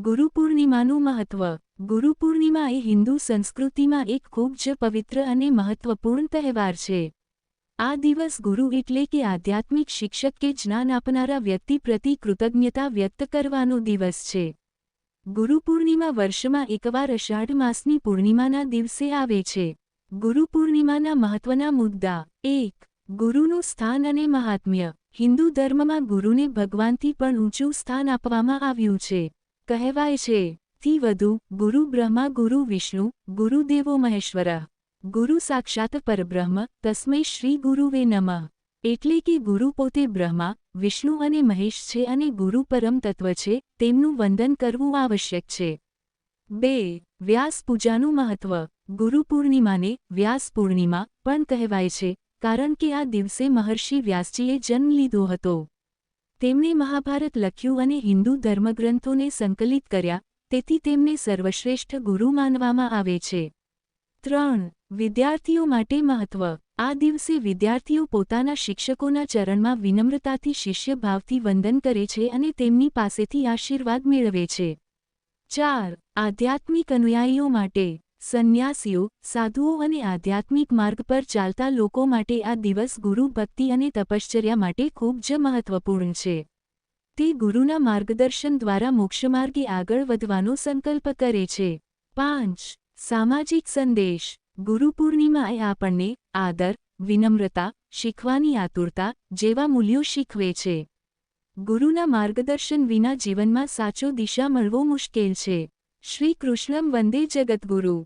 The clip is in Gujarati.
ગુરુ પૂર્ણિમાનું મહત્વ. ગુરુ પૂર્ણિમા એ હિન્દુ સંસ્કૃતિમાં એક ખૂબ જ પવિત્ર અને મહત્વપૂર્ણ તહેવાર છે. આ દિવસ ગુરુ એટલે કે આધ્યાત્મિક શિક્ષક કે જ્ઞાન આપનારા વ્યક્તિ પ્રતિ કૃતજ્ઞતા વ્યક્ત કરવાનો દિવસ છે. ગુરુ પૂર્ણિમા વર્ષમાં એકવાર અષાઢ માસની પૂર્ણિમાના દિવસે આવે છે. ગુરુ પૂર્ણિમાના મહત્વના મુદ્દા. એક, ગુરુનું સ્થાન અને મહાત્મ્ય. હિન્દુ ધર્મમાં ગુરુને ભગવાનથી પણ ઊંચું સ્થાન આપવામાં આવ્યું છે. કહેવાય છે થી વધુ, ગુરુ બ્રહ્મા, ગુરુ વિષ્ણુ ગુરુદેવો મહેશ્વર, ગુરુ સાક્ષાત પરબ્રહ્મ, તસ્મૈ શ્રી ગુરુવે નમઃ. એટલે કે ગુરુ પોતે બ્રહ્મા, વિષ્ણુ અને મહેશ છે અને ગુરુ પરમ તત્વ છે, તેમનું વંદન કરવું આવશ્યક છે. બે, વ્યાસ પૂજાનું મહત્વ. ગુરુ પૂર્ણિમાને વ્યાસ પૂર્ણિમા પણ કહેવાય છે, કારણ કે આ દિવસે મહર્ષિ વ્યાસજીએ જન્મ લીધો હતો. તેમણે મહાભારત લખ્યું અને હિન્દુ ધર્મગ્રંથોને સંકલિત કર્યા, તેથી તેમને સર્વશ્રેષ્ઠ ગુરુ માનવામાં આવે છે. ત્રણ, વિદ્યાર્થીઓ માટે મહત્વ. આ દિવસે વિદ્યાર્થીઓ પોતાના શિક્ષકોના ચરણમાં વિનમ્રતાથી શિષ્યભાવથી વંદન કરે છે અને તેમની પાસેથી આશીર્વાદ મેળવે છે. ચાર, આધ્યાત્મિક અનુયાયીઓ માટે. સંન્યાસીઓ, સાધુઓ અને આધ્યાત્મિક માર્ગ પર ચાલતા લોકો માટે આ દિવસ ગુરુ ભક્તિ અને તપશ્ચર્યા માટે ખૂબ જ મહત્વપૂર્ણ છે. તે ગુરુના માર્ગદર્શન દ્વારા મોક્ષમાર્ગે આગળ વધવાનો સંકલ્પ કરે છે. પાંચ. સામાજિક સંદેશ. ગુરુ પૂર્ણિમા એ આપણને આદર, વિનમ્રતા, શીખવાની આતુરતા જેવા મૂલ્યો શીખવે છે. ગુરુના માર્ગદર્શન વિના જીવનમાં સાચો દિશા મળવો મુશ્કેલ છે. શ્રી કૃષ્ણમ વંદે જગતગુરુ